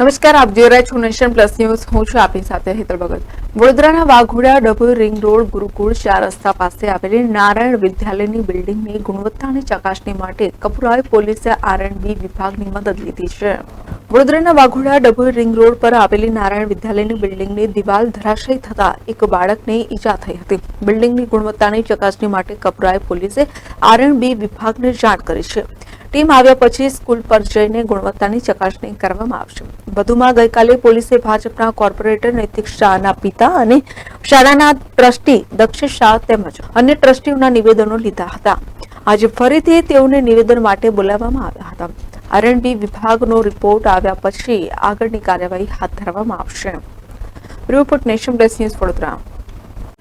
નમસ્કાર, આપ જોઈ રહ્યા છો નેશન પ્લસ ન્યૂઝ. હું છું આપની સાથે હેતલ ભગત. વડોદરાના વાઘોડા ડભોઈ રિંગ રોડ ગુરુકુળ ચાર રસ્તા પાસે આવેલી નારાયણ વિદ્યાલયની બિલ્ડિંગની ગુણવત્તાની ચકાસણી માટે કપુરાય પોલીસે આરએનબી વિભાગની મદદ લીધી છે. વડોદરાના વાઘોડા ડભોઈ રિંગ રોડ પર આવેલી નારાયણ વિદ્યાલયની બિલ્ડિંગની દિવાલ ધરાશયી થતા એક બાળકને ઈજા થઈ હતી. બિલ્ડિંગની ગુણવત્તાની ચકાસણી માટે કપુરાય પોલીસે આરએનબી વિભાગને જાણ કરી છે. ટીમ આવ્યા પછી સ્કૂલ પર જઈને ગુણવત્તાની ચકાસણી કરવામાં આવશે. વધુમાં ગઈકાલે પોલીસે ભાજપના કોર્પોરેટર નૈતિક શાહના પિતા અને શાળાના ટ્રસ્ટી દક્ષિણ શાહ તેમજ અન્ય ટ્રસ્ટીઓના નિવેદનો લીધા હતા. આજે ફરીથી તેઓને નિવેદન માટે બોલાવવામાં આવ્યા હતા. આરએનબી વિભાગનો રિપોર્ટ આવ્યા પછી આગળની કાર્યવાહી હાથ ધરવામાં આવશે. Report nation plus news Vadodara.